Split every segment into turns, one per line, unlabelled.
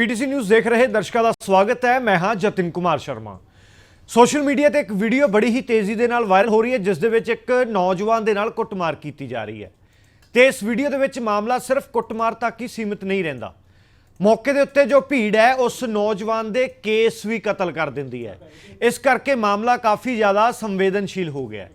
PTC news ਦੇਖ ਰਹੇ ਦਰਸ਼ਕਾਂ ਦਾ ਸਵਾਗਤ ਹੈ। ਮੈਂ ਹਾਂ ਜਤਿਨ ਕੁਮਾਰ ਸ਼ਰਮਾ। ਸੋਸ਼ਲ ਮੀਡੀਆ ਤੇ ਇੱਕ ਵੀਡੀਓ ਬੜੀ ਹੀ ਤੇਜ਼ੀ ਦੇ ਨਾਲ ਵਾਇਰਲ ਹੋ ਰਹੀ ਹੈ, ਜਿਸ ਦੇ ਵਿੱਚ ਇੱਕ ਨੌਜਵਾਨ ਦੇ ਨਾਲ ਕੁੱਟਮਾਰ ਕੀਤੀ ਜਾ ਰਹੀ ਹੈ। ਤੇ ਇਸ ਵੀਡੀਓ ਦੇ ਵਿੱਚ ਮਾਮਲਾ ਸਿਰਫ ਕੁੱਟਮਾਰ ਤੱਕ ਹੀ ਸੀਮਿਤ ਨਹੀਂ ਰਹਿੰਦਾ। ਮੌਕੇ ਦੇ ਉੱਤੇ ਜੋ ਭੀੜ ਹੈ, ਉਸ ਨੌਜਵਾਨ ਦੇ ਕੇਸ ਵੀ ਕਤਲ ਕਰ ਦਿੰਦੀ ਹੈ। ਇਸ ਕਰਕੇ ਮਾਮਲਾ ਕਾਫੀ ਜ਼ਿਆਦਾ ਸੰਵੇਦਨਸ਼ੀਲ ਹੋ ਗਿਆ ਹੈ।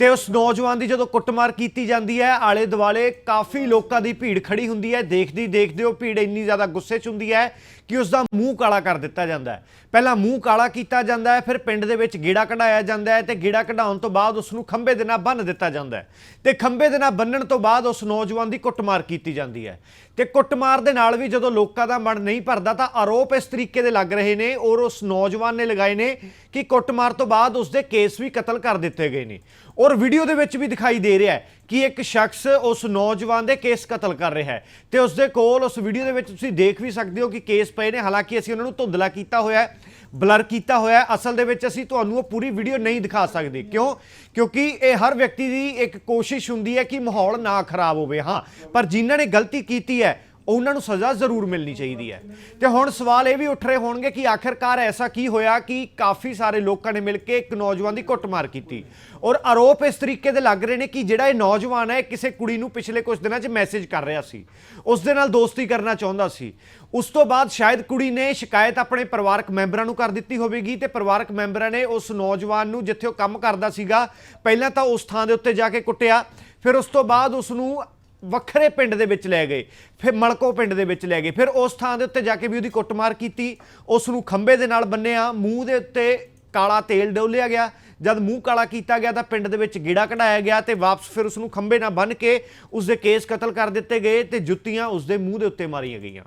ਤੇ ਉਸ ਨੌਜਵਾਨ ਦੀ ਜਦੋਂ ਕੁੱਟਮਾਰ ਕੀਤੀ ਜਾਂਦੀ ਹੈ ਆਲੇ ਦੁਆਲੇ ਕਾਫੀ ਲੋਕਾਂ ਦੀ ਭੀੜ ਖੜੀ ਹੁੰਦੀ ਹੈ। ਦੇਖਦੀ ਦੇਖਦੇ ਉਹ ਭੀੜ ਇੰਨੀ ਜ਼ਿਆਦਾ ਗੁੱਸੇ 'ਚ ਹੁੰਦੀ ਹੈ ਕਿ ਉਸ ਦਾ ਮੂੰਹ ਕਾਲਾ ਕਰ ਦਿੱਤਾ ਜਾਂਦਾ ਹੈ। ਪਹਿਲਾਂ ਮੂੰਹ ਕਾਲਾ ਕੀਤਾ ਜਾਂਦਾ ਹੈ, ਫਿਰ ਪਿੰਡ ਦੇ ਵਿੱਚ ਗੇੜਾ ਕਢਾਇਆ ਜਾਂਦਾ ਹੈ ਤੇ ਗੇੜਾ ਕਢਾਉਣ ਤੋਂ ਬਾਅਦ ਉਸ ਨੂੰ ਖੰਬੇ ਦੇ ਨਾਲ ਬੰਨ੍ਹ ਦਿੱਤਾ ਜਾਂਦਾ ਹੈ। ਤੇ ਖੰਬੇ ਦੇ ਨਾਲ ਬੰਨਣ ਤੋਂ ਬਾਅਦ ਉਸ ਨੌਜਵਾਨ ਦੀ ਕੁੱਟਮਾਰ ਕੀਤੀ ਜਾਂਦੀ ਹੈ। ਤੇ ਕੁੱਟਮਾਰ ਦੇ ਨਾਲ ਵੀ ਜਦੋਂ ਲੋਕਾਂ ਦਾ ਮਨ ਨਹੀਂ ਭਰਦਾ ਤਾਂ ਆਰੋਪ ਇਸ ਤਰੀਕੇ ਦੇ ਲੱਗ ਰਹੇ ਨੇ ਔਰ ਉਸ ਨੌਜਵਾਨ ਨੇ ਲਗਾਏ ਨੇ ਕਿ ਕੁੱਟਮਾਰ ਤੋਂ ਬਾਅਦ ਉਸ ਦੇ ਕੇਸ ਵੀ ਕਤਲ ਕਰ ਦਿੱਤੇ ਗਏ ਨੇ। ਔਰ ਵੀਡੀਓ ਦੇ ਵਿੱਚ ਵੀ ਦਿਖਾਈ ਦੇ ਰਿਹਾ ਹੈ ਕਿ ਇੱਕ ਸ਼ਖਸ ਉਸ ਨੌਜਵਾਨ ਦੇ ਕੇਸ ਕਤਲ ਕਰ ਰਿਹਾ ਹੈ ਤੇ ਉਸ ਦੇ ਕੋਲ ਉਸ ਵੀਡੀਓ ਦੇ ਵਿੱਚ ਤੁਸੀਂ ਦੇਖ ਵੀ ਸਕਦੇ ਹੋ ਕਿ ਕੇਸ ਪਏ ਨੇ। ਹਾਲਾਂਕਿ ਅਸੀਂ ਉਹਨਾਂ ਨੂੰ ਧੁੰਦਲਾ ਕੀਤਾ ਹੋਇਆ ਹੈ, ਬਲਰ ਕੀਤਾ ਹੋਇਆ ਅਸਲ ਦੇ ਵਿੱਚ ਅਸੀਂ ਤੁਹਾਨੂੰ ਉਹ ਪੂਰੀ ਵੀਡੀਓ ਨਹੀਂ ਦਿਖਾ ਸਕਦੇ। ਕਿਉਂ? ਕਿਉਂਕਿ ਇਹ ਹਰ ਵਿਅਕਤੀ ਦੀ ਇੱਕ ਕੋਸ਼ਿਸ਼ ਹੁੰਦੀ ਹੈ ਕਿ ਮਾਹੌਲ ਨਾ ਖਰਾਬ ਹੋਵੇ। ਹਾਂ, ਪਰ ਜਿਨ੍ਹਾਂ ਨੇ ਗਲਤੀ ਕੀਤੀ ਹੈ ਉਹਨਾਂ ਨੂੰ ਸਜ਼ਾ ਜ਼ਰੂਰ ਮਿਲਣੀ ਚਾਹੀਦੀ ਹੈ। ਤੇ ਹੁਣ ਸਵਾਲ ਇਹ ਵੀ ਉੱਠ ਰਹੇ ਹੋਣਗੇ ਕਿ ਆਖਿਰਕਾਰ ਐਸਾ ਕੀ ਹੋਇਆ ਕਿ ਕਾਫੀ ਸਾਰੇ ਲੋਕਾਂ ਨੇ ਮਿਲ ਕੇ ਇੱਕ ਨੌਜਵਾਨ ਦੀ ਕੁੱਟਮਾਰ ਕੀਤੀ। ਔਰ ਆਰੋਪ ਇਸ ਤਰੀਕੇ ਦੇ ਲੱਗ ਰਹੇ ਨੇ ਕਿ ਜਿਹੜਾ ਇਹ ਨੌਜਵਾਨ ਹੈ, ਇਹ ਕਿਸੇ ਕੁੜੀ ਨੂੰ ਪਿਛਲੇ ਕੁਝ ਦਿਨਾਂ 'ਚ ਮੈਸੇਜ ਕਰ ਰਿਹਾ ਸੀ। ਉਸ ਦੇ ਨਾਲ ਦੋਸਤੀ ਕਰਨਾ ਚਾਹੁੰਦਾ ਸੀ। ਉਸ ਤੋਂ ਬਾਅਦ ਸ਼ਾਇਦ ਕੁੜੀ ਨੇ ਸ਼ਿਕਾਇਤ ਆਪਣੇ ਪਰਿਵਾਰਕ ਮੈਂਬਰਾਂ ਨੂੰ ਕਰ ਦਿੱਤੀ ਹੋਵੇਗੀ ਤੇ ਪਰਿਵਾਰਕ ਮੈਂਬਰਾਂ ਨੇ ਉਸ ਨੌਜਵਾਨ ਨੂੰ ਜਿੱਥੇ ਉਹ ਕੰਮ ਕਰਦਾ ਸੀਗਾ, ਪਹਿਲਾਂ ਤਾਂ ਉਸ ਥਾਂ ਦੇ ਉੱਤੇ ਜਾ ਕੇ ਕੁੱਟਿਆ। ਫਿਰ ਉਸ ਤੋਂ ਬਾਅਦ ਉਸ ਨੂੰ ਵੱਖਰੇ ਪਿੰਡ ਦੇ ਵਿੱਚ ਲੈ ਗਏ, ਫਿਰ ਮਲਕੋ ਪਿੰਡ ਦੇ ਵਿੱਚ ਲੈ ਗਏ, ਫਿਰ ਉਸ ਥਾਂ ਦੇ ਉੱਤੇ ਜਾ ਕੇ ਵੀ ਉਹਦੀ ਕੁੱਟਮਾਰ ਕੀਤੀ ਉਸ ਨੂੰ ਖੰਬੇ ਦੇ ਨਾਲ ਬੰਨਿਆ ਮੂੰਹ ਦੇ ਉੱਤੇ ਕਾਲਾ ਤੇਲ ਡੋਲਿਆ ਗਿਆ, ਜਦ ਮੂੰਹ ਕਾਲਾ ਕੀਤਾ ਗਿਆ ਤਾਂ ਪਿੰਡ ਦੇ ਵਿੱਚ ਗੇੜਾ ਕਢਾਇਆ ਗਿਆ ਤੇ ਵਾਪਸ ਫਿਰ ਉਸ ਨੂੰ ਖੰਬੇ ਨਾਲ ਬੰਨ੍ਹ ਕੇ ਉਸ ਦੇ ਕੇਸ ਕਤਲ ਕਰ ਦਿੱਤੇ ਗਏ ਤੇ ਜੁੱਤੀਆਂ ਉਸ ਦੇ ਮੂੰਹ ਦੇ ਉੱਤੇ ਮਾਰੀਆਂ ਗਈਆਂ।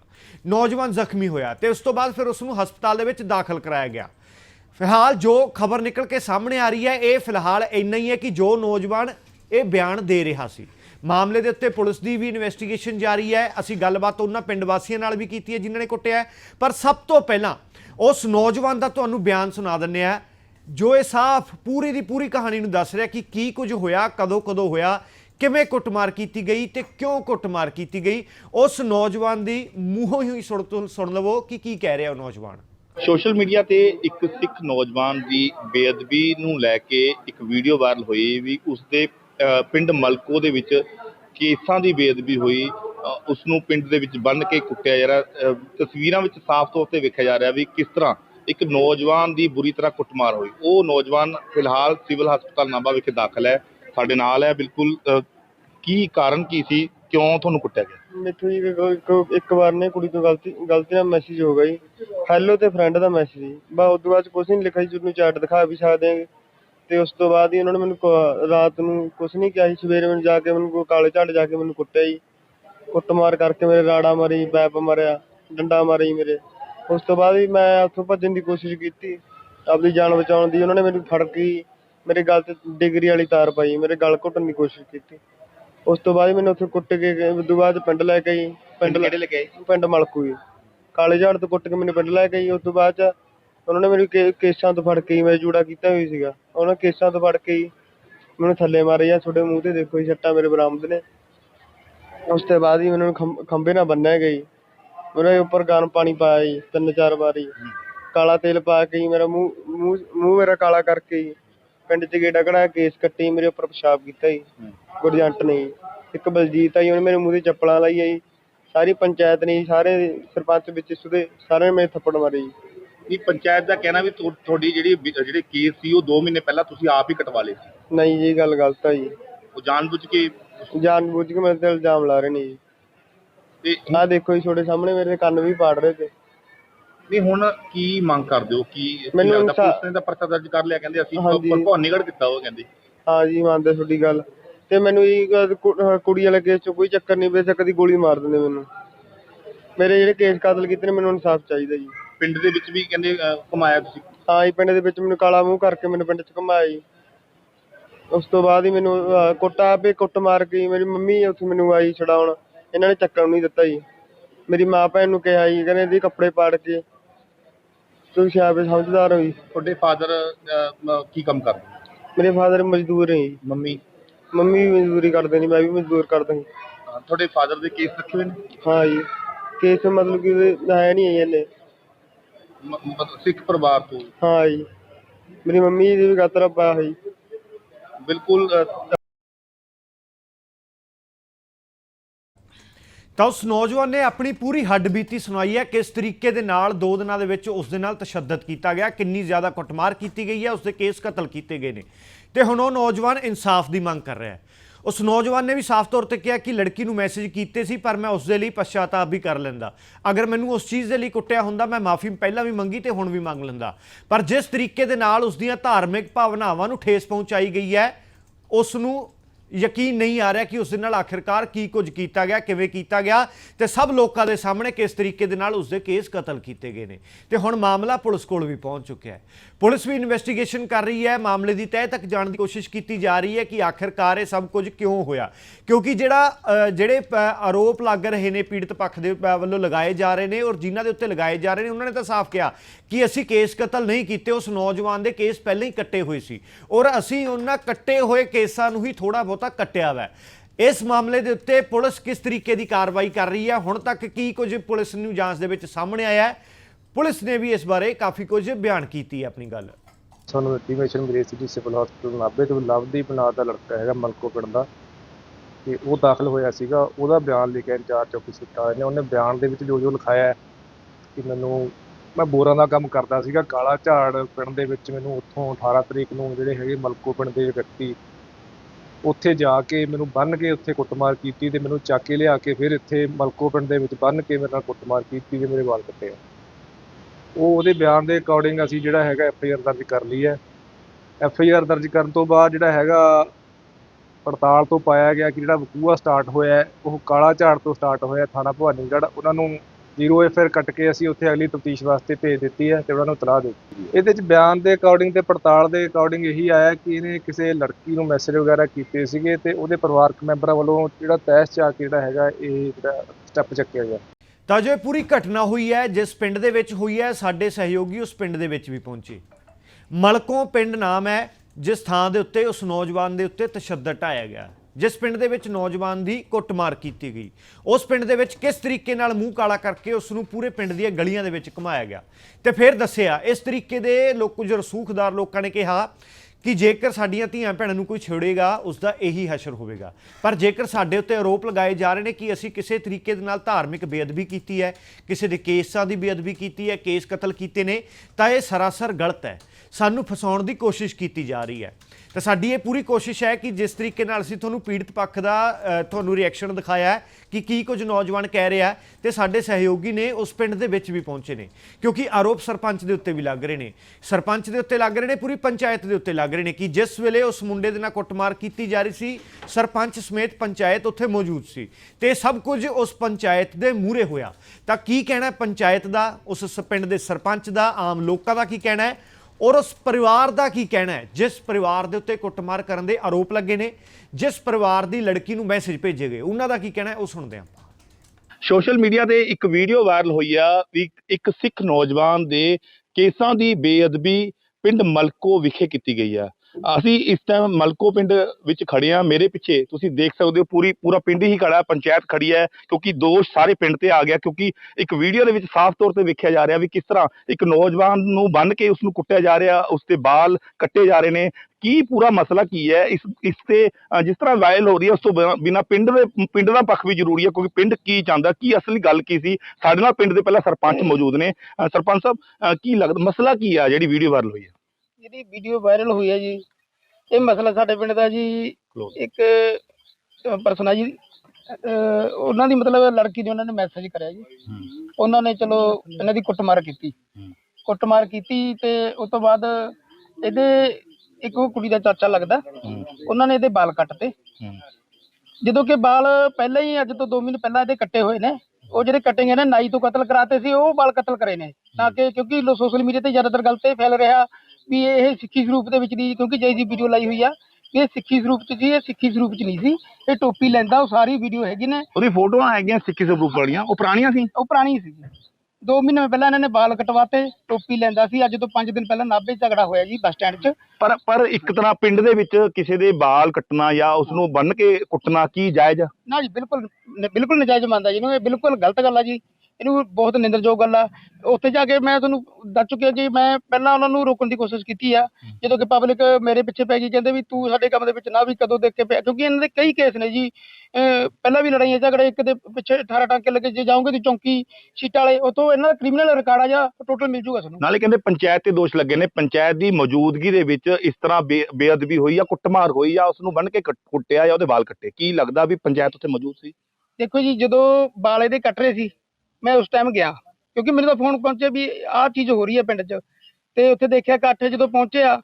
ਨੌਜਵਾਨ ਜ਼ਖਮੀ ਹੋਇਆ ਤੇ ਉਸ ਤੋਂ ਬਾਅਦ ਫਿਰ ਉਸ ਨੂੰ ਹਸਪਤਾਲ ਦੇ ਵਿੱਚ ਦਾਖਲ ਕਰਾਇਆ ਗਿਆ। ਫਿਲਹਾਲ ਜੋ ਖਬਰ ਨਿਕਲ ਕੇ ਸਾਹਮਣੇ ਆ ਰਹੀ ਹੈ, ਇਹ ਫਿਲਹਾਲ ਇੰਨਾ ਹੀ ਹੈ ਕਿ ਜੋ ਨੌਜਵਾਨ ਇਹ ਬਿਆਨ ਦੇ ਰਿਹਾ ਸੀ। ਮਾਮਲੇ ਦੇ ਉੱਤੇ ਪੁਲਿਸ ਦੀ ਵੀ ਇਨਵੈਸਟੀਗੇਸ਼ਨ ਜਾਰੀ ਹੈ। ਅਸੀਂ ਗੱਲਬਾਤ ਉਹਨਾਂ ਪਿੰਡ ਵਾਸੀਆਂ ਨਾਲ ਵੀ ਕੀਤੀ ਹੈ ਜਿਨ੍ਹਾਂ ਨੇ ਕੁੱਟਿਆ ਪਰ ਸਭ ਤੋਂ ਪਹਿਲਾਂ ਉਸ ਨੌਜਵਾਨ ਦਾ ਤੁਹਾਨੂੰ ਬਿਆਨ ਸੁਣਾ ਦਿੰਨੇ ਆ ਜੋ ਇਹ ਸਾਫ਼ ਪੂਰੀ ਦੀ ਪੂਰੀ ਕਹਾਣੀ ਨੂੰ ਦੱਸ ਰਿਹਾ ਕਿ ਕੀ ਕੁਝ ਹੋਇਆ ਕਦੋਂ ਕਦੋਂ ਹੋਇਆ ਕਿਵੇਂ ਕੁੱਟਮਾਰ ਕੀਤੀ ਗਈ ਤੇ ਕਿਉਂ ਕੁੱਟਮਾਰ ਕੀਤੀ ਗਈ ਉਸ ਨੌਜਵਾਨ ਦੀ ਮੂੰਹੋਂ ਹੀ ਸੁਣ ਤੋਂ ਲਵੋ ਕਿ ਕੀ ਕਹਿ ਰਿਹਾ ਉਹ ਨੌਜਵਾਨ।
ਸੋਸ਼ਲ ਮੀਡੀਆ ਤੇ ਇੱਕ ਸਿੱਖ ਨੌਜਵਾਨ ਦੀ ਬੇਅਦਬੀ ਨੂੰ ਲੈ ਕੇ ਇੱਕ ਵੀਡੀਓ ਵਾਇਰਲ ਹੋਈ ਵੀ ਉਸਦੇ ਅਹ, ਪਿੰਡ ਮਲਕੋ ਦੇ ਵਿੱਚ ਕੇਸਾਂ ਦੀ ਬੇਅਦਬੀ ਹੋਈ। ਉਸ ਨੂੰ ਪਿੰਡ ਦੇ ਵਿੱਚ ਬੰਨ੍ਹ ਕੇ ਕੁੱਟਿਆ ਜਾ ਰਿਹਾ। ਤਸਵੀਰਾਂ ਵਿੱਚ ਸਾਫ਼ ਤੌਰ ਤੇ ਵੇਖਿਆ ਜਾ ਰਿਹਾ ਵੀ ਕਿਸ ਤਰ੍ਹਾਂ ਇੱਕ ਨੌਜਵਾਨ ਦੀ ਬੁਰੀ ਤਰ੍ਹਾਂ ਕੁੱਟਮਾਰ ਹੋਈ। ਉਹ ਨੌਜਵਾਨ ਫਿਲਹਾਲ ਸਿਵਲ ਹਸਪਤਾਲ ਨਾਭਾ ਵਿਖੇ ਦਾਖਲ ਹੈ। ਸਾਡੇ ਨਾਲ ਹੈ, ਬਿਲਕੁਲ ਕੀ ਕਾਰਨ ਕੀ ਸੀ? ਕਿਉਂ ਤੁਹਾਨੂੰ ਕੁੱਟਿਆ ਗਿਆ?
ਮੈਥੋਂ ਜੀ ਇੱਕ- ਵਾਰ ਨੇ ਕੁੜੀ ਤੋਂ ਗਲਤੀ ਗਲਤੀ ਨਾਲ ਮੈਸੇਜ ਹੋ ਗਿਆ ਜੀ ਹੈਲੋ ਤੇ ਫਰੈਂਡ ਦਾ ਮੈਸੇਜ ਜੀ ਬਸ ਉਸ ਤੋਂ ਬਾਅਦ 'ਚ ਕੁਛ ਨਹੀਂ ਲਿਖਿਆ ਜੀ ਤੁਹਾਨੂੰ ਚੈਟ ਦਿਖਾ ਵੀ ਸਕਦੇ ਹਾਂ। ਤੇ ਉਸ ਤੋਂ ਬਾਅਦ ਹੀ ਉਹਨਾਂ ਨੇ ਮੈਨੂੰ ਕ- ਰਾਤ ਨੂੰ ਕੁਛ ਨਹੀਂ ਕਿਹਾ ਸੀ। ਸਵੇਰੇ ਮੈਨੂੰ ਜਾ ਕੇ ਮੈਨੂੰ ਕਾਲੇ ਝਾੜ ਜਾ ਕੇ ਮੈਨੂੰ ਕੁੱਟਿਆ ਜੀ। ਕੁੱਟਮਾਰ ਕਰਕੇ ਮੇਰੇ ਰਾੜਾ ਮਾਰੀ ਪੈਪ ਮਾਰਿਆ ਡੰਡਾ ਮਾਰਿਆ ਜੀ ਮੇਰੇ। ਉਸ ਤੋਂ ਬਾਅਦ ਵੀ ਮੈਂ ਉੱਥੋਂ ਭੱਜਣ ਦੀ ਕੋਸ਼ਿਸ਼ ਕੀਤੀ। ਆਪਣੀ ਜਾਨ ਬਚਾਉਣ ਦੀ ਉਹਨਾਂ ਨੇ ਮੈਨੂੰ ਫੜ ਕੇ ਜੀ ਮੇਰੇ ਗਲ ਤੇ ਡਿਗਰੀ ਵਾਲੀ ਤਾਰ ਪਾਈ ਮੇਰੇ ਗਲ ਘੁੱਟਣ ਦੀ ਕੋਸ਼ਿਸ਼ ਕੀਤੀ। ਉਸ ਤੋਂ ਬਾਅਦ ਹੀ ਮੈਨੂੰ ਉੱਥੇ ਕੁੱਟ ਕੇ ਗਏ ਉਸ ਤੋਂ ਬਾਅਦ ਪਿੰਡ ਲੈ ਕੇ ਗਈ ਪਿੰਡ
ਕਿਹੜੇ ਲੱਗੇ
ਪਿੰਡ ਮਲਕੂ ਜੀ। ਕਾਲੇ ਝਾੜ ਤੋਂ ਕੁੱਟ ਕੇ ਮੈਨੂੰ ਪਿੰਡ ਲੈ ਕੇ ਗਈ ਉਸ ਤੋਂ ਬਾਅਦ ਚ ਉਹਨਾਂ ਨੇ ਮੈਨੂੰ ਕੇ- ਕੇਸਾਂ ਤੋਂ ਫੜ ਕੇ ਹੀ ਮੈਂ ਜੂੜਾ ਕੀਤਾ ਹੋਈ ਸੀਗਾ। ਉਹਨਾਂ ਕੇਸਾਂ ਤੋਂ ਫੜ ਕੇ ਹੀ ਮੈਨੂੰ ਥੱਲੇ ਮਾਰੇ ਜਾਂ ਤੁਹਾਡੇ ਮੂੰਹ ਤੇ ਦੇਖੋ ਜੀ, ਸੱਟਾਂ ਮੇਰੇ ਬਰਾਮਦ ਨੇ। ਉਸ ਤੋਂ ਬਾਅਦ ਹੀ ਉਹਨਾਂ ਖੰਭ- ਖੰਭੇ ਨਾਲ ਬੰਨਿਆ ਗਈ ਮੇਰੇ ਉੱਪਰ ਗਰਮ ਪਾਣੀ ਪਾਇਆ ਜੀ, ਤਿੰਨ ਚਾਰ ਵਾਰੀ। ਕਾਲਾ ਤੇਲ ਪਾ ਕੇ ਜੀ ਮੇਰਾ ਮੂੰਹ ਮੂੰਹ ਮੂੰਹ ਮੇਰਾ ਕਾਲਾ ਕਰਕੇ ਜੀ ਪਿੰਡ ਚ ਗੇੜਾ ਕਢਾਇਆ, ਕੇਸ ਕੱਟੀ, ਮੇਰੇ ਉੱਪਰ ਪਿਸ਼ਾਬ ਕੀਤਾ ਜੀ। ਗੁਰਜੰਟ ਨੇ ਜੀ। ਇੱਕ ਬਲਜੀਤ ਆ ਜੀ ਉਹਨੇ ਮੇਰੇ ਮੂੰਹ ਤੇ ਚੱਪਲਾਂ ਲਾਈਆਂ ਜੀ। ਸਾਰੀ ਪੰਚਾਇਤ ਨੇ ਜੀ, ਸਾਰੇ ਸਰਪੰਚ ਵਿੱਚ ਸੁਦੇ, ਸਾਰਿਆਂ ਨੇ ਮੇਰੇ ਥੱਪੜ ਮਾਰੇ ਜੀ।
ਇਹ ਪੰਚਾਇਤ ਦਾ ਕਹਿਣਾ ਵੀ ਤੁਹਾ- ਤੁਹਾਡੀ ਜਿਹੜੀ ਜਿਹੜੇ ਕੇਸ ਸੀ ਉਹ 2 ਮਹੀਨੇ ਪਹਿਲਾਂ ਤੁਸੀਂ ਆਪ ਹੀ ਕਟਵਾ ਲਏ ਸੀ।
ਨਹੀਂ ਜੀ ਗੱਲ ਗਲਤ ਆ ਜੀ।
ਉਹ ਜਾਣਬੁੱਝ ਕੇ
ਜਾਣ ਬੁੱਝ ਕੇ ਮੇਰੇ ਤੇ ਇਲਜ਼ਾਮ ਲਾ ਰਹੇ ਨੇ ਜੀ।
ਤੇ
ਆਹ ਦੇਖੋ ਜੀ ਤੁਹਾਡੇ ਸਾਹਮਣੇ ਮੇਰੇ ਕੰਨ ਵੀ ਪਾੜ ਰਹੇ ਤੇ।
ਨਹੀਂ ਹੁਣ ਕੀ ਮੰਗ ਕਰਦੇ ਹੋ? ਕੀ ਕੀ
ਮੈਨੂੰ
ਲੱਗਦਾ
ਇਨਸਾ-
ਪੁਲਿਸ ਨੇ ਤਾਂ ਪਰਚਾ ਦਰਜ ਕਰ ਲਿਆ ਕਹਿੰਦੇ ਅਸੀਂ
ਹਾਂਜੀ।
ਭਵਾਨੀਗੜ੍ਹ ਕੀਤਾ ਉਹ ਕਹਿੰਦੇ।
ਹਾਂ ਜੀ ਮੰਨਦੇ ਤੁਹਾਡੀ ਗੱਲ। ਤੇ ਮੈਨੂੰ ਇਹ ਗੱਲ ਕੁ- ਅਹ ਕੁੜੀ ਵਾਲੇ ਕੇਸ 'ਚ ਕੋਈ ਚੱਕਰ ਨਹੀਂ ਬੇਸ਼ੱਕ ਦੀ ਗੋਲੀ ਮਾਰ ਦਿੰਦੇ ਮੈਨੂੰ। ਮੇਰੇ ਜਿਹੜੇ ਕੇਸ ਕਤਲ ਕੀਤੇ ਨੇ ਮੈਨੂੰ ਇਨਸਾਫ ਚਾਹੀਦਾ ਜੀ।
ਪਿੰਡ ਦੇ ਵਿੱਚ ਵੀ ਕਹਿੰਦੇ ਅਹ, ਘੁਮਾਇਆ ਤੁਸੀਂ?
ਹਾਂ ਜੀ ਪਿੰਡ ਦੇ ਵਿੱਚ ਮੈਨੂੰ ਕਾਲਾ ਮੂੰਹ ਕਰਕੇ ਮੈਨੂੰ ਪਿੰਡ 'ਚ ਘੁਮਾਇਆ ਜੀ। ਉਸ ਤੋਂ ਬਾਅਦ ਹੀ ਮੈਨੂੰ ਅਹ, ਕੁੱਟ ਆਪੇ ਕੁੱਟ ਮਾਰ ਕੇ ਜੀ ਮੇਰੀ ਮੰਮੀ ਉੱਥੇ ਮੈਨੂੰ ਆਈ ਛਡਾਉਣ। ਇਹਨਾਂ ਨੇ ਚੱਕਣ ਨਹੀਂ ਦਿੱਤਾ ਜੀ। ਮੇਰੀ ਮਾਂ ਭੈਣ ਨੂੰ ਕਿਹਾ ਜੀ ਕਹਿੰਦੇ ਇਹਦੇ ਕੱਪੜੇ ਪਾੜ ਕੇ ਤੁਸੀਂ ਆਪੇ ਸਮਝਦਾਰ ਹੋ ਜੀ।
ਤੁਹਾਡੇ ਫਾਦਰ ਕੀ ਕੰਮ ਕਰਦੇ?
ਮੇਰੇ ਫਾਦਰ ਮਜ਼ਦੂਰ ਨੇ ਜੀ।
ਮੰਮੀ?
ਮੰਮੀ ਵੀ ਮਜ਼ਦੂਰੀ ਕਰਦੇ ਨੇ ਮੈਂ ਵੀ ਮਜ਼ਦੂਰ ਕਰਦਾ ਜੀ।
ਅਹ, ਤੁਹਾਡੇ ਫਾਦਰ ਦੇ ਕੇਸ ਰੱਖੇ ਹੋਏ ਨੇ?
ਹਾਂ ਜੀ। ਕੇਸ ਮਤਲਬ ਕਿ ਉਹਦੇ ਹੈ ਨਹੀਂ ਇਹਨੇ
ਮ- ਮਤਲਬ ਸਿੱਖ ਪਰਿਵਾਰ ਤੋਂ?
ਹਾਂ ਜੀ। ਮੇਰੀ ਮੰਮੀ ਦੀ ਵੀ ਗਾਤਰਾ ਪਾਇਆ ਹੋਈ
ਬਿਲਕੁਲ ਅ,
ਤਾਂ ਉਸ ਨੌਜਵਾਨ ਨੇ ਆਪਣੀ ਪੂਰੀ ਹੱਡਬੀਤੀ ਸੁਣਾਈ ਹੈ ਕਿਸ ਤਰੀਕੇ ਦੇ ਨਾਲ ਦੋ ਦਿਨਾਂ ਦੇ ਵਿੱਚ ਉਸ ਦੇ ਨਾਲ ਤਸ਼ੱਦਦ ਕੀਤਾ ਗਿਆ ਕਿੰਨੀ ਜ਼ਿਆਦਾ ਕੁੱਟਮਾਰ ਕੀਤੀ ਗਈ ਹੈ ਉਸ ਦੇ ਕੇਸ ਕਤਲ ਕੀਤੇ ਗਏ ਨੇ। ਤੇ ਹੁਣ ਉਹ ਨੌਜਵਾਨ ਇਨਸਾਫ ਦੀ ਮੰਗ ਕਰ ਰਿਹਾ ਹੈ। ਉਸ ਨੌਜਵਾਨ ਨੇ ਵੀ ਸਾਫ਼ ਤੌਰ ਤੇ ਕਿਹਾ ਕਿ ਲੜਕੀ ਨੂੰ ਮੈਸੇਜ ਕੀਤੇ ਸੀ, ਪਰ ਮੈਂ ਉਸ ਦੇ ਲਈ ਪਛਤਾਤਾਪ ਵੀ ਕਰ ਲੈਂਦਾ। ਅਗਰ ਮੈਨੂੰ ਉਸ ਚੀਜ਼ ਦੇ ਲਈ ਕੁੱਟਿਆ ਹੁੰਦਾ, ਮੈਂ ਮਾਫੀ ਪਹਿਲਾਂ ਵੀ ਮੰਗੀ ਤੇ ਹੁਣ ਵੀ ਮੰਗ ਲੈਂਦਾ। ਪਰ ਜਿਸ ਤਰੀਕੇ ਦੇ ਨਾਲ ਉਸ ਦੀਆਂ ਧਾਰਮਿਕ ਭਾਵਨਾਵਾਂ ਨੂੰ ਠੇਸ ਪਹੁੰਚਾਈ ਗਈ ਹੈ ਉਸ ਨੂੰ ਯਕੀਨ ਨਹੀਂ ਆ ਰਿਹਾ ਕਿ ਉਸ ਦੇ ਨਾਲ ਆਖਿਰਕਾਰ ਕੀ ਕੁਝ ਕੀਤਾ ਗਿਆ, ਕਿਵੇਂ ਕੀਤਾ ਗਿਆ ਤੇ ਸਭ ਲੋਕਾਂ ਦੇ ਸਾਹਮਣੇ ਕਿਸ ਤਰੀਕੇ ਦੇ ਨਾਲ ਉਸ ਦੇ ਕੇਸ ਕਤਲ ਕੀਤੇ ਗਏ ਨੇ। ਤੇ ਹੁਣ ਮਾਮਲਾ ਪੁਲਿਸ ਕੋਲ ਵੀ ਪਹੁੰਚ ਚੁੱਕਿਆ ਹੈ। ਪੁਲਿਸ ਵੀ ਇਨਵੈਸਟੀਗੇਸ਼ਨ ਕਰ ਰਹੀ ਹੈ, ਮਾਮਲੇ ਦੀ ਤਹਿ ਤੱਕ ਜਾਣ ਦੀ ਕੋਸ਼ਿਸ਼ ਕੀਤੀ ਜਾ ਰਹੀ ਹੈ ਕਿ ਆਖਿਰਕਾਰ ਇਹ ਸਭ ਕੁਝ ਕਿਉਂ ਹੋਇਆ। ਕਿਉਂਕਿ ਜਿਹੜਾ ਜਿਹੜੇ ਪ- ਆਰੋਪ ਲੱਗ ਰਹੇ ਨੇ ਪੀੜਤ ਪੱਖ ਦੇ ਵੱਲੋਂ ਲਗਾਏ ਜਾ ਰਹੇ ਨੇ ਔਰ ਜਿਨ੍ਹਾਂ ਦੇ ਉੱਤੇ ਲਗਾਏ ਜਾ ਰਹੇ ਨੇ, ਉਹਨਾਂ ਨੇ ਤਾਂ ਸਾਫ਼ ਕਿਹਾ ਕਿ ਅਸੀਂ ਕੇਸ ਕਤਲ ਨਹੀਂ ਕੀਤੇ, ਉਸ ਨੌਜਵਾਨ ਦੇ ਕੇਸ ਪਹਿਲਾਂ ਹੀ ਕੱਟੇ ਹੋਏ ਸੀ। ਔਰ ਅਸੀਂ ਉਹਨਾਂ ਕੱਟੇ ਹੋਏ ਕੇਸਾਂ ਨੂੰ ਹੀ ਥੋੜਾ ਬਹੁਤ ਕੱਟਿਆ ਵਾ। ਇਸ ਮਾਮਲੇ ਦੇ ਉੱਤੇ ਪੁਲਿਸ ਕਿਸ ਤਰੀਕੇ ਦੀ ਕਾਰਵਾਈ ਕਰ ਰਹੀ ਹੈ? ਹੁਣ ਤੱਕ ਕੀ ਕੁਝ ਪੁਲਿਸ ਨੂੰ ਜਾਂਚ ਦੇ ਵਿੱਚ ਸਾਹਮਣੇ ਆਇਆ ਹੈ? ਪੁਲਿਸ ਨੇ ਵੀ ਇਸ ਬਾਰੇ ਕਾਫੀ ਕੁਝ ਬਿਆਨ ਕੀਤੀ ਹੈ ਆਪਣੀ ਗੱਲ।
ਸਾਨੂੰ ਇੰਟੀਮੇਸ਼ਨ ਮਿਲੀ ਸੀ ਜੀ ਸਿਵਲ ਹਸਪੀਟਲ ਨਾਭੇ ਤੋਂ ਲਵਦੀਪ ਨਾਂ ਦਾ ਲੜਕਾ ਹੈਗਾ ਮਲਕੋ ਪਿੰਡ ਦਾ। ਤੇ ਉਹ ਦਾਖਲ ਹੋਇਆ ਸੀਗਾ। ਉਹਦਾ ਬਿਆਨ ਲਿਖਿਆ ਇੰਚਾਰਜ ਚੌਕੀ ਸਿੱਟਾ ਨੇ। ਉਹਨੇ ਬਿਆਨ ਦੇ ਵਿੱਚ ਜੋ ਜੋ ਲਿਖਾਇਆ ਹੈ ਕਿ ਮੈਨੂੰ ਮੈਂ ਬੋਰਾਂ ਦਾ ਕੰਮ ਕਰਦਾ ਸੀਗਾ। ਕਾਲਾ ਝਾੜ ਪਿੰਡ ਦੇ ਵਿੱਚ ਮੈਨੂੰ ਉੱਥੋਂ 18 ਤਰੀਕ ਨੂੰ ਜਿਹੜੇ ਹੈਗੇ ਮਲਕੋ ਪਿੰਡ ਦੇ ਵਿਅਕਤੀ ਉੱਥੇ ਜਾ ਕੇ ਮੈਨੂੰ ਬੰਨ ਕੇ ਉੱਥੇ ਕੁੱਟਮਾਰ ਕੀਤੀ ਤੇ ਮੈਨੂੰ ਚੱਕ ਕੇ ਲਿਆ ਕੇ ਫਿਰ ਇੱਥੇ ਮਲਕੋ ਪਿੰਡ ਦੇ ਵਿੱਚ ਬੰਨ ਕੇ ਮੇਰੇ ਨਾਲ ਕੁੱਟਮਾਰ ਕੀਤੀ ਤੇ ਮੇਰੇ ਵਾਲ ਕੱਟੇ ਆ। ਉਹ ਉਹਦੇ ਬਿਆਨ ਦੇ ਅਕੋਰਡਿੰਗ ਅਸੀਂ ਜਿਹੜਾ ਹੈਗਾ ਐਫ ਆਈ ਆਰ ਦਰਜ ਕਰ ਲਈ ਹੈ। ਐਫ ਆਈ ਆਰ ਦਰਜ ਕਰਨ ਤੋਂ ਬਾਅਦ ਜਿਹੜਾ ਹੈਗਾ ਪੜਤਾਲ ਤੋਂ ਪਾਇਆ ਗਿਆ ਕਿ ਜਿਹੜਾ ਵਕੂਆ ਸਟਾਰਟ ਹੋਇਆ ਉਹ ਕਾਲਾ ਝਾੜ ਤੋਂ ਸਟਾਰਟ ਹੋਇਆ ਥਾਣਾ ਭਵਾਨੀਗੜ੍ਹ। ਉਹਨਾਂ ਨੂੰ ਜ਼ੀਰੋ ਐਫ ਆਰ ਕੱਟ ਕੇ ਅਸੀਂ ਉੱਥੇ ਅਗਲੀ ਤਫਤੀਸ਼ ਵਾਸਤੇ ਭੇਜ ਦਿੱਤੀ ਹੈ ਤੇ ਉਹਨਾਂ ਨੂੰ ਤਲਾਹ ਦੇ ਦਿੱਤੀ ਇਹਦੇ ਚ ਬਿਆਨ ਦੇ ਅਕੋਰਡਿੰਗ ਤੇ ਪੜਤਾਲ ਦੇ ਅਕੋਰਡਿੰਗ ਇਹੀ ਆਇਆ ਕਿ ਇਹਨੇ ਕਿਸੇ ਲੜਕੀ ਨੂੰ ਮੈਸੇਜ ਵਗੈਰਾ ਕੀਤੇ ਸੀਗੇ ਤੇ ਉਹਦੇ ਪਰਿਵਾਰਕ ਮੈਂਬਰਾਂ ਵੱਲੋਂ ਜਿਹੜਾ ਤੈਸ਼ ਚ ਕੇ ਜਿਹੜਾ ਹੈਗਾ, ਇਹ ਜਿਹੜਾ ਸਟੈਪ ਚੱਕਿਆ ਗਿਆ।
ਤਾਂ ਜੋ ਇਹ ਪੂਰੀ ਘਟਨਾ ਹੋਈ ਹੈ, ਜਿਸ ਪਿੰਡ ਦੇ ਵਿੱਚ ਹੋਈ ਹੈ, ਸਾਡੇ ਸਹਿਯੋਗੀ ਉਸ ਪਿੰਡ ਦੇ ਵਿੱਚ ਵੀ ਪਹੁੰਚੇ। ਮਲਕੋਂ ਪਿੰਡ ਨਾਮ ਹੈ, ਜਿਸ ਥਾਂ ਦੇ ਉੱਤੇ ਉਸ ਨੌਜਵਾਨ ਦੇ ਉੱਤੇ ਤਸ਼ੱਦਦ ਢਾਇਆ ਗਿਆ। ਜਿਸ ਪਿੰਡ ਦੇ ਵਿੱਚ ਨੌਜਵਾਨ ਦੀ ਕੁੱਟਮਾਰ ਕੀਤੀ ਗਈ। ਉਸ ਪਿੰਡ ਦੇ ਵਿੱਚ ਕਿਸ ਤਰੀਕੇ ਨਾਲ ਮੂੰਹ ਕਾਲਾ ਕਰਕੇ ਉਸ ਨੂੰ ਪੂਰੇ ਪਿੰਡ ਦੀਆਂ ਗਲੀਆਂ ਦੇ ਵਿੱਚ ਘੁਮਾਇਆ ਗਿਆ? ਤੇ ਫਿਰ ਦੱਸਿਆ, ਇਸ ਤਰੀਕੇ ਦੇ ਲੋਕ ਕੁਝ ਰਸੂਖਦਾਰ ਲੋਕਾਂ ਨੇ ਕਿਹਾ ਕਿ ਜੇਕਰ ਸਾਡੀਆਂ ਧੀਆਂ ਭੈਣਾਂ ਨੂੰ ਕੋਈ ਛੇੜੇਗਾ ਉਸ ਦਾ ਇਹੀ ਹਸ਼ਰ ਹੋਵੇਗਾ। ਪਰ ਜੇਕਰ ਸਾਡੇ ਉੱਤੇ ਆਰੋਪ ਲਗਾਏ ਜਾ ਰਹੇ ਨੇ ਕਿ ਅਸੀਂ ਕਿਸੇ ਤਰੀਕੇ ਦੇ ਨਾਲ ਧਾਰਮਿਕ ਬੇਅਦਬੀ ਕੀਤੀ ਹੈ, ਕਿਸੇ ਦੇ ਕੇਸਾਂ ਦੀ ਬੇਅਦਬੀ ਕੀਤੀ ਹੈ, ਕੇਸ ਕਤਲ ਕੀਤੇ ਨੇ, ਤਾਂ ਇਹ ਸਰਾਸਰ ਗਲਤ ਹੈ। ਸਾਨੂੰ ਫਸਾਉਣ ਦੀ ਕੋਸ਼ਿਸ਼ ਕੀਤੀ ਜਾ ਰਹੀ ਹੈ। ਤਾਂ ਸਾਡੀ ਇਹ ਪੂਰੀ ਕੋਸ਼ਿਸ਼ ਹੈ ਕਿ ਜਿਸ ਤਰੀਕੇ ਨਾਲ ਅਸੀਂ ਤੁਹਾਨੂੰ ਪੀੜਤ ਪੱਖ ਦਾ ਤੁਹਾਨੂੰ ਰਿਐਕਸ਼ਨ ਦਿਖਾਇਆ ਕਿ ਕੀ ਕੁਝ ਨੌਜਵਾਨ ਕਹਿ ਰਿਹਾ ਹੈ ਤੇ ਸਾਡੇ ਸਹਿਯੋਗੀ ਨੇ ਉਸ ਪਿੰਡ ਦੇ ਵਿੱਚ ਵੀ ਪਹੁੰਚੇ ਨੇ, ਕਿਉਂਕਿ ਆਰੋਪ ਸਰਪੰਚ ਦੇ ਉੱਤੇ ਵੀ ਲੱਗ ਰਹੇ ਨੇ। ਸਰਪੰਚ ਦੇ ਉੱਤੇ ਲੱਗ ਰਹੇ ਨੇ, ਪੂਰੀ ਪੰਚਾਇਤ ਦੇ ਉੱਤੇ ਲੱਗ ਰਹੇ ਨੇ ਕਿ ਜਿਸ ਵੇਲੇ ਉਸ ਮੁੰਡੇ ਦੇ ਨਾਲ ਕੁੱਟਮਾਰ ਕੀਤੀ ਜਾ ਰਹੀ ਸੀ, ਸਰਪੰਚ ਸਮੇਤ ਪੰਚਾਇਤ ਉੱਥੇ ਮੌਜੂਦ ਸੀ ਤੇ ਸਭ ਕੁਝ ਉਸ ਪੰਚਾਇਤ ਦੇ ਮੂਹਰੇ ਹੋਇਆ। ਤਾਂ ਕੀ ਕਹਿਣਾ ਪੰਚਾਇਤ ਦਾ, ਉਸ ਸ- ਪਿੰਡ ਦੇ ਸਰਪੰਚ ਦਾ, ਆਮ ਲੋਕਾਂ ਦਾ ਕੀ ਕਹਿਣਾ ਹੈ? ਔਰ ਉਸ ਪਰਿਵਾਰ ਦਾ ਕੀ ਕਹਿਣਾ ਹੈ? ਜਿਸ ਪਰਿਵਾਰ ਦੇ ਉੱਤੇ ਕੁੱਟਮਾਰ ਕਰਨ ਦੇ ਆਰੋਪ ਲੱਗੇ ਨੇ, ਜਿਸ ਪਰਿਵਾਰ ਦੀ ਲੜਕੀ ਨੂੰ ਮੈਸੇਜ ਭੇਜੇ ਗਏ, ਉਹਨਾਂ ਦਾ ਕੀ ਕਹਿਣਾ ਹੈ? ਉਹ ਸੁਣਦੇ ਹਾਂ
ਸੋਸ਼ਲ ਮੀਡੀਆ ਤੇ ਇੱਕ ਵੀਡੀਓ ਵਾਇਰਲ ਹੋਈ ਆ ਇੱਕ ਸਿੱਖ ਨੌਜਵਾਨ ਦੇ ਕੇਸਾਂ ਦੀ ਬੇਅਦਬੀ ਪਿੰਡ ਮਲਕੋ ਵਿਖੇ ਕੀਤੀ ਗਈ ਆ। ਅਸੀਂ ਇਸ ਟਾਈਮ ਮਲਕੋ ਪਿੰਡ ਵਿੱਚ ਖੜੇ ਆ ਮੇਰੇ ਪਿੱਛੇ ਤੁਸੀਂ ਦੇਖ ਸਕਦੇ ਹੋ ਪੂਰੀ ਪੂਰਾ ਪਿੰਡ ਹੀ ਖੜਾ ਪੰਚਾਇਤ ਖੜੀ ਹੈ ਕਿਉਂਕਿ ਦੋਸ਼ ਸਾਰੇ ਪਿੰਡ ਤੇ ਆ ਗਿਆ ਕਿਉਂਕਿ ਇੱਕ ਵੀਡੀਓ ਦੇ ਵਿੱਚ ਸਾਫ਼ ਤੌਰ ਤੇ ਵੇਖਿਆ ਜਾ ਰਿਹਾ ਵੀ ਕਿਸ ਤਰ੍ਹਾਂ ਇੱਕ ਨੌਜਵਾਨ ਨੂੰ ਬੰਨ ਕੇ ਉਸ ਨੂੰ ਕੁੱਟਿਆ ਜਾ ਰਿਹਾ ਉਸ ਤੇ ਬਾਲ ਕੱਟੇ ਜਾ ਰਹੇ ਨੇ। ਕੀ ਪੂਰਾ ਮਸਲਾ ਕੀ ਹੈ? ਇਸ ਇਸ ਤੇ ਜਿਸ ਤਰ੍ਹਾਂ ਵਾਇਰਲ ਹੋ ਰਹੀ ਹੈ ਉਸ ਤੋਂ ਬਿਨਾਂ- ਪਿੰਡ ਦੇ ਪਿੰਡ ਦਾ ਪੱਖ ਵੀ ਜ਼ਰੂਰੀ ਹੈ ਕਿਉਂਕਿ ਪਿੰਡ ਕੀ ਚਾਹੁੰਦਾ ਕੀ ਅਸਲੀ ਗੱਲ ਕੀ ਸੀ? ਸਾਡੇ ਨਾਲ ਪਿੰਡ ਦੇ ਪਹਿਲਾਂ ਸਰਪੰਚ ਮੌਜੂਦ ਨੇ। ਸਰਪੰਚ ਸਾਹਿਬ ਕੀ ਲੱਗਦਾ ਮਸਲਾ ਕੀ ਆ ਜਿਹੜੀ ਵੀਡੀਓ ਵਾਇਰਲ ਹੋਈ ਹੈ?
ਜਿਹੜੀ ਵੀਡੀਓ ਵਾਇਰਲ ਹੋਈ ਹੈ ਜੀ। ਇਹ ਮਸਲਾ ਸਾਡੇ ਪਿੰਡ ਦਾ ਜੀ. ਇੱਕ ਪਰਸਨ ਆ ਜੀ ਅਹ ਉਹਨਾਂ ਦੀ ਮਤਲਬ ਲੜਕੀ ਨੇ ਉਹਨਾਂ ਨੇ ਮੈਸੇਜ ਕਰਿਆ ਜੀ। ਉਹਨਾਂ ਨੇ ਚਲੋ ਇਹਨਾਂ ਦੀ ਕੁੱਟਮਾਰ ਕੀਤੀ। ਕੁੱਟਮਾਰ ਕੀਤੀ ਤੇ ਉਸ ਤੋਂ ਬਾਅਦ ਇਹਦੇ ਇੱਕ ਉਹ ਕੁੜੀ ਦਾ ਚਾਚਾ ਲੱਗਦਾ। ਉਹਨਾਂ ਨੇ ਇਹਦੇ ਵਾਲ ਕੱਟਤੇ। ਜਦੋਂ ਕਿ ਵਾਲ ਪਹਿਲਾਂ ਹੀ ਅੱਜ ਤੋਂ 2 ਮਹੀਨੇ ਪਹਿਲਾਂ ਇਹਦੇ ਕੱਟੇ ਹੋਏ ਨੇ। ਉਹ ਜਿਹੜੇ ਕੱਟੇ ਗਏ ਨੇ ਨਾਈ ਤੋਂ ਕਤਲ ਕਰਾਤੇ ਸੀ ਉਹ ਵਾਲ ਕਤਲ ਕਰੇ ਨੇ। ਤਾਂ ਕਿ ਕਿਉਂਕਿ ਸੋਸ਼ਲ ਮੀਡੀਆ ਤੇ ਜ਼ਿਆਦਾਤਰ ਗੱਲ ਤੇ ਫੈਲ ਰਿਹਾ। ਵੀ ਇਹ ਸਿੱਖੀ ਸਰੂਪ ਦੇ ਵਿੱਚ ਦੀ ਕਿਉਂਕਿ ਜੈ ਜੀ ਵੀਡੀਓ ਲਾਈ ਹੋਈ ਆ ਇਹ ਸਿੱਖੀ ਸਰੂਪ ਚ ਸੀ ਇਹ ਸਿੱਖੀ ਸਰੂਪ ਚ ਨਹੀਂ ਸੀ। ਇਹ ਟੋਪੀ ਲੈਂਦਾ ਉਹ ਸਾਰੀ ਵੀਡੀਓ ਹੈਗੀ ਨੇ।
ਉਹਦੀ ਫੋਟੋਆਂ ਹੈਗੀਆਂ ਸਿੱਖੀ ਸਰੂਪ ਵਾਲੀਆਂ ਉਹ ਪੁਰਾਣੀਆਂ ਸੀ?
ਉਹ ਪੁਰਾਣੀ ਸੀ ਦੋ ਮਹੀਨੇ ਪਹਿਲਾਂ ਇਹਨਾਂ ਨੇ ਵਾਲ ਕਟਵਾਤੇ ਟੋਪੀ ਲੈਂਦਾ ਸੀ ਅੱਜ ਤੋਂ 5 ਦਿਨ ਪਹਿਲਾਂ ਨਾਭੇ ਝਗੜਾ ਹੋਇਆ ਜੀ ਬੱਸ ਸਟੈਂਡ 'ਚ।
ਪਰ ਪਰ ਇੱਕ ਤਰ੍ਹਾਂ ਪਿੰਡ ਦੇ ਵਿੱਚ ਕਿਸੇ ਦੇ ਬਾਲ ਕੱਟਣਾ ਜਾਂ ਉਸ ਨੂੰ ਬੰਨ ਕੇ ਕੁੱਟਣਾ ਕੀ ਜਾਇਜ਼
ਨਾ ਜੀ ਬਿਲਕੁਲ ਬਿਲਕੁਲ ਨਜਾਇਜ਼ ਮੰਨਦਾ ਜੀ ਇਹ ਬਿਲਕੁਲ ਗਲਤ ਗੱਲ ਆ ਜੀ। ਇਹਨੂੰ ਬਹੁਤ ਨਿੰਦਰਯੋਗ ਗੱਲ ਆ। ਉੱਥੇ ਜਾ ਕੇ ਮੈਂ ਤੁਹਾਨੂੰ ਦੱਸ ਚੁੱਕਿਆ ਕਿ ਮੈਂ ਪਹਿਲਾਂ ਉਹਨਾਂ ਨੂੰ ਰੋਕਣ ਦੀ ਕੋਸ਼ਿਸ਼ ਕੀਤੀ ਆ। ਜਦੋਂ ਕਿ ਪਬਲਿਕ ਮੇਰੇ ਪਿੱਛੇ ਪੈ ਗਈ ਕਹਿੰਦੇ ਵੀ ਤੂੰ ਸਾਡੇ ਕੰਮ ਦੇ ਵਿੱਚ ਨਾ ਵੀ ਕਦੋਂ ਦੇਖ ਕੇ ਪਿਆ। ਕਿਉਂਕਿ ਇਹਨਾਂ ਦੇ ਕਈ ਕੇਸ ਨੇ ਜੀ। ਪਹਿਲਾਂ ਵੀ ਲੜਾਈਆਂ ਝਗੜੇ ਇੱਕ ਦੇ ਪਿੱਛੇ 18 ਟਾਂਕੇ ਲੱਗੇ। ਜੇ ਜਾਓਗੇ ਤੁਸੀਂ ਚੌਂਕੀ ਸੀਟਾਂ ਵਾਲੇ ਉਤੋਂ ਇਹਨਾਂ ਦਾ ਕ੍ਰਿਮੀਨਲ ਰਿਕਾਰਡ ਆ ਜਾਂ ਟੋਟਲ ਮਿਲ ਜੂਗਾ ਤੁਹਾਨੂੰ।
ਨਾਲੇ ਕਹਿੰਦੇ ਪੰਚਾਇਤ ਤੇ ਦੋਸ਼ ਲੱਗੇ ਨੇ। ਪੰਚਾਇਤ ਦੀ ਮੌਜੂਦਗੀ ਦੇ ਵਿੱਚ ਇਸ ਤਰ੍ਹਾਂ ਬੇਅਦਬੀ ਹੋਈ ਜਾਂ ਕੁੱਟਮਾਰ ਹੋਈ ਜਾਂ ਉਸ ਨੂੰ ਬੰਨ ਕੇ ਕੱਟ- ਕੁੱਟਿਆ ਜਾਂ ਉਹਦੇ ਵਾਲ ਕੱਟੇ। ਕੀ ਲੱਗਦਾ ਵੀ ਪੰਚਾਇਤ ਉੱਥੇ ਮੌਜੂਦ ਸੀ?
ਦੇਖੋ ਜੀ ਜਦੋਂ ਬਾਲੇ ਦੇ ਕੱਟ ਰਹੇ ਸੀ ਮੈਂ ਉਸ ਟਾਈਮ ਗਿਆ ਕਿਉਂਕਿ ਮੈਨੂੰ ਤਾਂ ਫੋਨ ਪਹੁੰਚਿਆ ਵੀ ਆਹ ਚੀਜ਼ ਹੋ ਰਹੀ ਹੈ ਪਿੰਡ 'ਚ। ਤੇ ਉੱਥੇ ਦੇਖਿਆ ਇਕੱਠ ਜਦੋਂ ਪਹੁੰਚਿਆ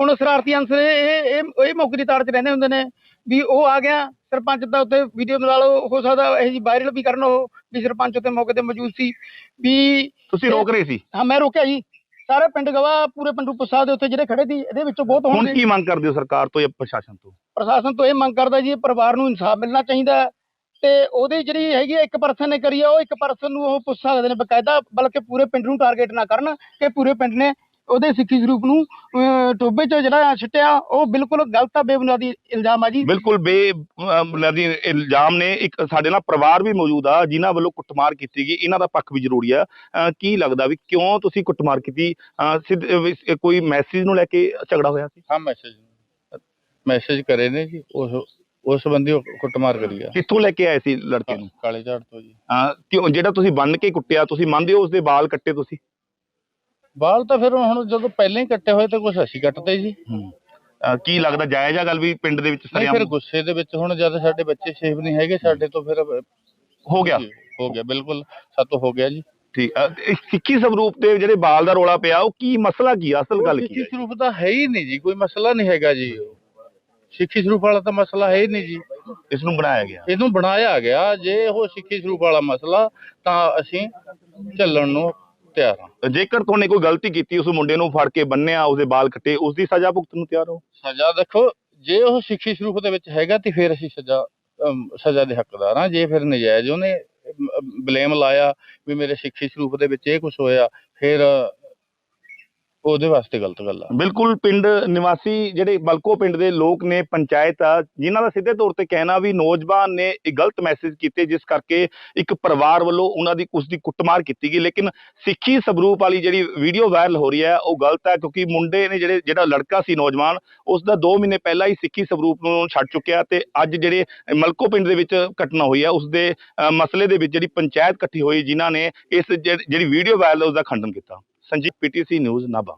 ਹੁਣ ਸ਼ਰਾਰਤੀ ਅੰਸਰ ਇਹ ਇਹ ਇਹ ਮੌਕੇ ਦੀ ਤਾੜ 'ਚ ਰਹਿੰਦੇ ਹੁੰਦੇ ਨੇ ਵੀ ਉਹ ਆ ਗਿਆ ਸਰਪੰਚ ਦਾ ਉੱਤੇ ਵੀਡੀਓ ਬਣਾ ਲਓ ਹੋ ਸਕਦਾ ਇਹ ਜੀ ਵਾਇਰਲ ਵੀ ਕਰਨ ਉਹ ਵੀ ਸਰਪੰਚ ਉੱਤੇ ਮੌਕੇ ਤੇ ਮੌਜੂਦ ਸੀ ਵੀ
ਤੁਸੀਂ ਰੋਕ ਰਹੇ ਸੀ?
ਹਾਂ ਮੈਂ ਰੋਕਿਆ ਜੀ। ਸਾਰੇ ਪਿੰਡ ਗਵਾਹ ਪੂਰੇ ਪਿੰਡੂ ਪੁੱਛਾ ਦੇ ਉੱਤੇ ਜਿਹੜੇ ਖੜੇ ਸੀ ਇਹਦੇ ਵਿੱਚੋਂ ਬਹੁਤ
ਹੁਣ
ਹੋਣਗੇ
ਕੀ ਮੰਗ ਕਰਦੇ ਹੋ ਸਰਕਾਰ ਤੋਂ ਜਾਂ ਪ੍ਰਸ਼ਾਸਨ ਤੋਂ?
ਪ੍ਰਸ਼ਾਸਨ ਤੋਂ ਇਹ ਮੰਗ ਕਰਦਾ ਜੀ ਪਰਿਵਾਰ ਨੂੰ ਇਨਸਾਫ ਮਿਲਣਾ ਚਾਹੀਦਾ ਹੈ। ਤੇ ਉਹਦੀ ਜਿਹੜੀ ਹੈਗੀ ਇੱਕ ਪਰਸਨ ਨੇ ਕਰੀ ਆ ਉਹ ਇੱਕ ਪਰਸਨ ਨੂੰ ਉਹ ਪੁੱਛ ਸਕਦੇ ਨੇ ਬਕਾਇਦਾ ਬਲਕਿ ਪੂਰੇ ਪਿੰਡ ਨੂੰ ਟਾਰਗੇਟ ਨਾ ਕਰਨ ਕਿ ਪੂਰੇ ਪਿੰਡ ਨੇ ਉਹਦੇ ਸਿੱਖੀ ਸਰੂਪ ਨੂੰ ਟੋਬੇ 'ਚ ਜਿਹੜਾ ਛਿੱਟਿਆ ਉਹ ਬਿਲਕੁਲ ਗਲਤ ਆ ਬੇਬੁਨਿਆਦੀ ਇਲਜ਼ਾਮ ਆ ਜੀ।
ਬਿਲਕੁਲ ਬੇ ਅਮ, ਬੁਨਿਆਦੀ ਇਲਜ਼ਾਮ ਨੇ। ਇੱਕ ਸਾਡੇ ਨਾਲ ਪਰਿਵਾਰ ਵੀ ਮੌਜੂਦ ਆ ਜਿਨ੍ਹਾਂ ਵੱਲੋਂ ਕੁੱਟਮਾਰ ਕੀਤੀ ਗਈ। ਇਹਨਾਂ ਦਾ ਪੱਖ ਵੀ ਜ਼ਰੂਰੀ ਆ। ਕੀ ਲੱਗਦਾ ਵੀ ਕਿਉਂ ਤੁਸੀਂ ਕੁੱਟਮਾਰ ਕੀਤੀ? ਕੋਈ ਮੈਸੇਜ ਨੂੰ ਲੈ ਕੇ ਝਗੜਾ ਹੋਇਆ ਸੀ?
ਹਾਂ ਮੈਸੇਜ ਮੈਸੇਜ ਕਰੇ ਨੇ ਜੀ ਉਸ ਉਸ ਸੰਬੰਧੀ ਉਹ ਕੁੱਟਮਾਰ ਕਰੀ ਆ।
ਕਿੱਥੋਂ ਲੈ ਕੇ ਆਏ ਸੀ ਲੜਕੇ ਨੂੰ?
ਕਾਲੇ ਝਾੜ ਤੋਂ ਜੀ।
ਅਹ, ਕਿਉਂ ਜਿਹੜਾ ਤੁਸੀਂ ਬੰਨ ਕੇ ਕੁੱਟਿਆ ਤੁਸੀਂ ਮੰਨਦੇ ਹੋ ਉਸਦੇ ਵਾਲ ਕੱਟੇ ਤੁਸੀਂ?
ਬਾਲ ਤਾਂ ਫਿਰ ਹੁਣ ਜਦੋਂ ਪਹਿਲਾਂ ਹੀ ਕੱਟੇ ਹੋਏ ਤੇ ਕੁਛ ਅਸੀਂ ਕੱਟਦੇ ਜੀ।
ਅਹ, ਕੀ ਲੱਗਦਾ ਜਾਇਜ਼ ਆ ਗੱਲ ਵੀ ਪਿੰਡ ਦੇ ਵਿੱਚ
ਨਹੀਂ ਫਿਰ
ਸਰਿਆਮ
ਗੁੱਸੇ ਦੇ ਵਿੱਚ ਹੁਣ ਜਦ ਸਾਡੇ ਬੱਚੇ ਸੇਫ ਨਹੀਂ ਹੈਗੇ ਸਾਡੇ ਤੋਂ ਫਿਰ
ਹੋ ਗਿਆ।
ਹੋ ਗਿਆ ਬਿਲਕੁਲ ਸਾਤੋਂ ਹੋ ਗਿਆ ਜੀ।
ਠੀਕ ਅਹ, ਸਿੱਖੀ ਸਰੂਪ ਤੇ ਜਿਹੜੇ ਬਾਲ ਦਾ ਰੋਲਾ ਪਿਆ ਉਹ ਕੀ ਮਸਲਾ ਕੀ ਆ? ਅਸਲ ਗੱਲ ਕੀ ਹੈ?
ਸਰੂਪ ਤਾਂ ਹੈ ਹੀ ਨਹੀਂ ਜੀ ਕੋਈ ਮਸਲਾ ਨਹੀਂ ਹੈਗਾ ਜੀ ਸਿੱਖੀ ਸਰੂਪ ਵਾਲਾ ਤਾਂ ਮਸਲਾ ਹੈ ਹੀ ਨਹੀਂ ਜੀ।
ਇਸ ਨੂੰ ਬਣਾਇਆ ਗਿਆ।
ਇਹਨੂੰ ਬਣਾਇਆ ਗਿਆ। ਜੇ ਉਹ ਸਿੱਖੀ ਸਰੂਪ ਵਾਲਾ ਮਸਲਾ ਤਾਂ ਅਸੀਂ ਚੱਲਣ ਨੂੰ ਤਿਆਰ ਹਾਂ।
ਜੇਕਰ ਤੁਹਾਨੇ ਕੋਈ ਗਲਤੀ ਕੀਤੀ ਉਸ ਮੁੰਡੇ ਨੂੰ ਫੜ ਕੇ ਬੰਨਿਆ ਉਸਦੇ ਬਾਲ ਕੱਟੇ ਉਸ ਦੀ ਸਜ਼ਾ ਭੁਗਤਣ ਨੂੰ ਤਿਆਰ ਹੋ?
ਸਜ਼ਾ ਦੇਖੋ ਜੇ ਉਹ ਸਿੱਖੀ ਸਰੂਪ ਦੇ ਵਿੱਚ ਹੈਗਾ ਤੇ ਫਿਰ ਅਸੀਂ ਸਜ਼ਾ ਸਜ਼ਾ ਦੇ ਹੱਕਦਾਰ ਹਾਂ। ਜੇ ਫਿਰ ਨਜਾਇਜ਼ ਉਹਨੇ ਬਲੇਮ ਲਾਇਆ ਵੀ ਮੇਰੇ ਸਿੱਖੀ ਸਰੂਪ ਦੇ ਵਿੱਚ ਇਹ ਕੁਝ ਹੋਇਆ ਫਿਰ ਉਹਦੇ ਵਾਸਤੇ ਗਲਤ ਗੱਲ ਆ।
ਬਿਲਕੁਲ ਪਿੰਡ ਨਿਵਾਸੀ ਜਿਹੜੇ ਬਲਕੋ ਪਿੰਡ ਦੇ ਲੋਕ ਨੇ, ਪੰਚਾਇਤ ਆ, ਜਿਨ੍ਹਾਂ ਦਾ ਸਿੱਧੇ ਤੌਰ ਤੇ ਕਹਿਣਾ ਵੀ ਨੌਜਵਾਨ ਨੇ ਇਹ ਗਲਤ ਮੈਸੇਜ ਕੀਤੇ, ਜਿਸ ਕਰਕੇ ਇੱਕ ਪਰਿਵਾਰ ਵੱਲੋਂ ਉਹਨਾਂ ਦੀ ਉਸ ਦੀ ਕੁੱਟਮਾਰ ਕੀਤੀ ਗਈ। ਲੇਕਿਨ ਸਿੱਖੀ ਸਬਰੂਪ ਵਾਲੀ ਜਿਹੜੀ ਵੀਡੀਓ ਵਾਇਰਲ ਹੋ ਰਹੀ ਹੈ, ਉਹ ਗਲਤ ਹੈ, ਕਿਉਂਕਿ ਮੁੰਡੇ ਨੇ ਜਿਹੜੇ, ਜਿਹੜਾ ਲੜਕਾ ਸੀ ਨੌਜਵਾਨ ਉਸ ਦਾ 2 ਮਹੀਨੇ ਪਹਿਲਾਂ ਹੀ ਸਿੱਖੀ ਸਬਰੂਪ ਨੂੰ ਛੱਡ ਚੁੱਕਿਆ ਤੇ ਅੱਜ ਜਿਹੜੇ ਮਲਕੋ ਪਿੰਡ ਦੇ ਵਿੱਚ ਘਟਨਾ ਹੋਈ ਹੈ ਉਸ ਦੇ ਮਸਲੇ ਦੇ ਵਿੱਚ ਜਿਹੜੀ ਪੰਚਾਇਤ ਇਕੱਠੀ ਹੋਈ, ਜਿਨ੍ਹਾਂ ਨੇ ਇਸ ਜਿਹੜੀ ਜਿਹੜੀ ਵੀਡੀਓ ਵਾਇਰਲ ਉਸ ਦਾ ਖੰਡਨ ਕੀਤਾ। Sanjeet PTC news Nabha.